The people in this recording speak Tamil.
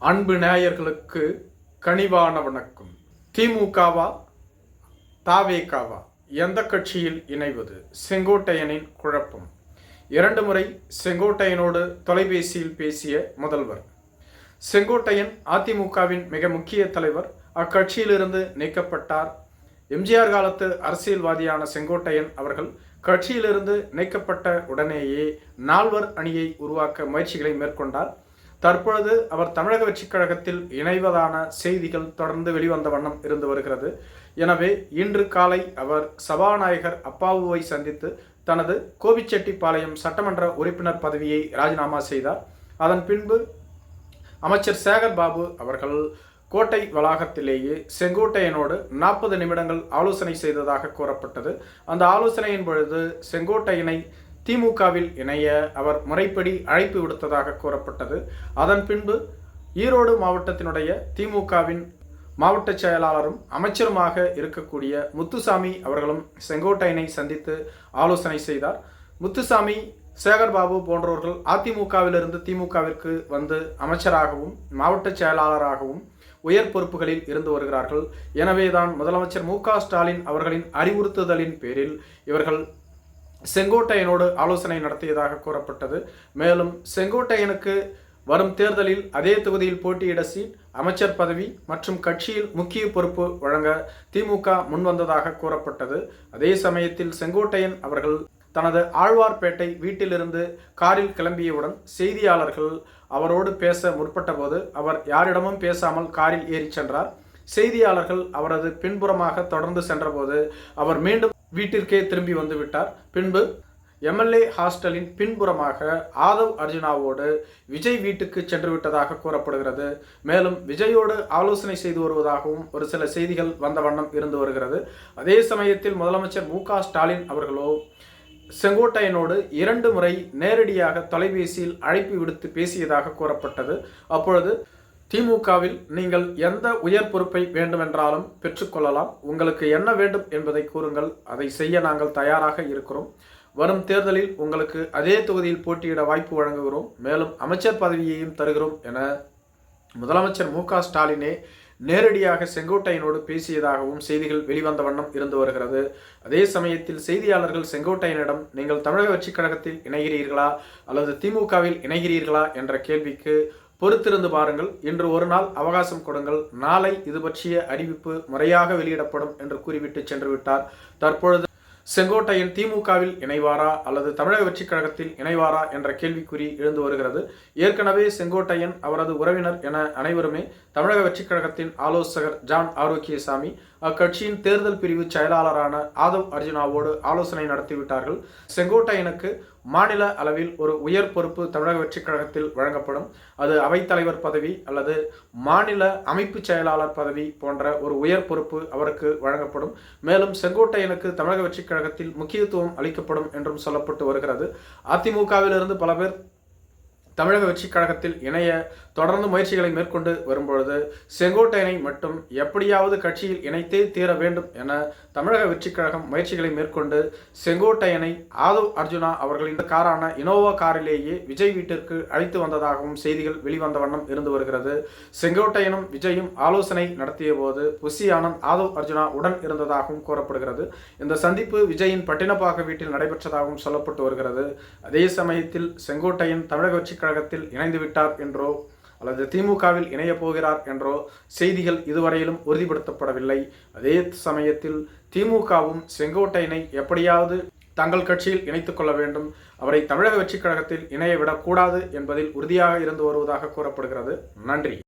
அன்பு நேயர்களுக்கு கனிவான வணக்கம். திமுகவா? தாவேகாவா? எந்த கட்சியில் இணைவது? செங்கோட்டையனின் குழப்பம். இரண்டு முறை செங்கோட்டையனோடு தொலைபேசியில் பேசிய முதல்வர். செங்கோட்டையன் அதிமுகவின் மிக முக்கிய தலைவர். அக்கட்சியிலிருந்து நீக்கப்பட்டார். எம்ஜிஆர் காலத்து அரசியல்வாதியான செங்கோட்டையன் அவர்கள் கட்சியிலிருந்து நீக்கப்பட்ட உடனேயே நால்வர் அணியை உருவாக்க முயற்சிகளை மேற்கொண்டார். தற்பொழுது அவர் தமிழக வெற்றிக் கழகத்தில் இணைவதான செய்திகள் தொடர்ந்து வெளிவந்த வண்ணம் இருந்து வருகிறது. எனவே இன்று காலை அவர் சபாநாயகர் அப்பாவுவை சந்தித்து தனது கோபிச்செட்டிப்பாளையம் சட்டமன்ற உறுப்பினர் பதவியை ராஜினாமா செய்தார். அதன் பின்பு அமைச்சர் சேகர் பாபு அவர்கள் கோட்டை வளாகத்திலேயே செங்கோட்டையனோடு நாற்பது நிமிடங்கள் ஆலோசனை செய்ததாக கூறப்பட்டது. அந்த ஆலோசனையின் பொழுது செங்கோட்டையனை திமுகவில் இணைய அவர் முறைப்படி அழைப்பு விடுத்ததாக கூறப்பட்டது. அதன் பின்பு ஈரோடு மாவட்டத்தினுடைய திமுகவின் மாவட்ட செயலாளரும் அமைச்சருமாக இருக்கக்கூடிய முத்துசாமி அவர்களும் செங்கோட்டையனை சந்தித்து ஆலோசனை செய்தார். முத்துசாமி சேகர்பாபு போன்றவர்கள் அதிமுகவிலிருந்து திமுகவிற்கு வந்து அமைச்சராகவும் மாவட்ட செயலாளராகவும் உயர் பொறுப்புகளில் இருந்து வருகிறார்கள். எனவேதான் முதலமைச்சர் மு ஸ்டாலின் அவர்களின் அறிவுறுத்துதலின் பேரில் இவர்கள் செங்கோட்டையனோடு ஆலோசனை நடத்தியதாக கூறப்பட்டது. மேலும் செங்கோட்டையனுக்கு வரும் தேர்தலில் அதே தொகுதியில் போட்டியிட சீட் அமைச்சர் பதவி மற்றும் கட்சியில் முக்கிய பொறுப்பு வழங்க திமுக முன்வந்ததாக கூறப்பட்டது. அதே சமயத்தில் செங்கோட்டையன் அவர்கள் தனது ஆழ்வார்பேட்டை வீட்டிலிருந்து காரில் கிளம்பியவுடன் செய்தியாளர்கள் அவரோடு பேச முற்பட்டபோது அவர் யாரிடமும் பேசாமல் காரில் ஏறிச் சென்றார். செய்தியாளர்கள் அவரது பின்புறமாக தொடர்ந்து சென்றபோது அவர் மீண்டும் வீட்டிற்கே திரும்பி வந்து விட்டார் பின்பு எம்எல்ஏ ஹாஸ்டலின் பின்புறமாக ஆதவ் அர்ஜுனாவோடு விஜய் வீட்டுக்கு சென்று விட்டதாக கூறப்படுகிறது. மேலும் விஜயோடு ஆலோசனை செய்து வருவதாகவும் ஒரு சில செய்திகள் வந்த வண்ணம் இருந்து வருகிறது. அதே சமயத்தில் முதலமைச்சர் மு ஸ்டாலின் அவர்களோ செங்கோட்டையனோடு இரண்டு முறை நேரடியாக தொலைபேசியில் அழைப்பு விடுத்து பேசியதாக கூறப்பட்டது. அப்பொழுது திமுகவில் நீங்கள் எந்த உயர் பொறுப்பை வேண்டுமென்றாலும் பெற்றுக்கொள்ளலாம். உங்களுக்கு என்ன வேண்டும் என்பதை கூறுங்கள். அதை செய்ய நாங்கள் தயாராக இருக்கிறோம். வரும் தேர்தலில் உங்களுக்கு அதே தொகுதியில் போட்டியிட வாய்ப்பு வழங்குகிறோம். மேலும் அமைச்சர் பதவியையும் தருகிறோம் என முதலமைச்சர் மு ஸ்டாலினே நேரடியாக செங்கோட்டையனோடு பேசியதாகவும் செய்திகள் வெளிவந்த வண்ணம் இருந்து வருகிறது. அதே சமயத்தில் செய்தியாளர்கள் செங்கோட்டையனிடம் நீங்கள் தமிழக வெற்றிக் கழகத்தில் இணைகிறீர்களா? அல்லது திமுகவில் இணைகிறீர்களா? என்ற கேள்விக்கு பொறுத்திருந்து பாருங்கள். இன்று ஒரு நாள் அவகாசம் கொடுங்கள். நாளை இது பற்றிய அறிவிப்பு முறையாக வெளியிடப்படும் என்று கூறிவிட்டு சென்று விட்டார். தற்பொழுது செங்கோட்டையன் திமுகவில் இணைவாரா அல்லது தமிழக வெற்றிக் கழகத்தில் இணைவாரா என்ற கேள்விக்குறி எழுந்து வருகிறது. ஏற்கனவே செங்கோட்டையன் அவரது உறவினர் என அனைவருமே தமிழக வெற்றிக் கழகத்தின் ஆலோசகர் ஜான் ஆரோக்கியசாமி அக்கட்சியின் தேர்தல் பிரிவு செயலாளரான ஆதவ் அர்ஜுனாவோடு ஆலோசனை நடத்திவிட்டார்கள். செங்கோட்டையனுக்கு மாநில அளவில் ஒரு உயர் பொறுப்பு தமிழக வெற்றிக் கழகத்தில் வழங்கப்படும். அது அவைத்தலைவர் பதவி அல்லது மாநில அமைப்பு செயலாளர் பதவி போன்ற ஒரு உயர் பொறுப்பு அவருக்கு வழங்கப்படும். மேலும் செங்கோட்டையனுக்கு தமிழக வெற்றிக் கழகத்தில் முக்கியத்துவம் அளிக்கப்படும் என்றும் சொல்லப்பட்டு வருகிறது. அதிமுகவிலிருந்து பல பேர் தமிழக வெற்றிக் கழகத்தில் இணைய தொடர்ந்து முயற்சிகளை மேற்கொண்டு வரும்பொழுது செங்கோட்டையனை மட்டும் எப்படியாவது கட்சியில் இணைத்தே தீர வேண்டும் என தமிழக வெற்றிக் கழகம் முயற்சிகளை மேற்கொண்டு செங்கோட்டையனை ஆதவ் அர்ஜுனா அவர்களின் காரான இனோவா காரிலேயே விஜய் வீட்டிற்கு அழைத்து வந்ததாகவும் செய்திகள் வெளிவந்த வண்ணம் இருந்து வருகிறது. செங்கோட்டையனும் விஜயும் ஆலோசனை நடத்திய போது புசி ஆனந்த் ஆதவ் அர்ஜுனா உடன் இருந்ததாகவும் கூறப்படுகிறது. இந்த சந்திப்பு விஜயின் பட்டினப்பாக்க வீட்டில் நடைபெற்றதாகவும் சொல்லப்பட்டு வருகிறது. அதே சமயத்தில் செங்கோட்டையன் தமிழக வெற்றிக் கழகத்தில் இணைந்து விட்டார் என்றோ அல்லது திமுகவில் இணையப் போகிறார் என்றோ செய்திகள் இதுவரையிலும் உறுதிப்படுத்தப்படவில்லை. அதே சமயத்தில் திமுகவும் செங்கோட்டையனை எப்படியாவது தங்கள் கட்சியில் இணைத்துக் கொள்ள வேண்டும். அவரை தமிழக வெற்றிக் கழகத்தில் இணைய விடக்கூடாது என்பதில் உறுதியாக இருந்து வருவதாக கூறப்படுகிறது. நன்றி.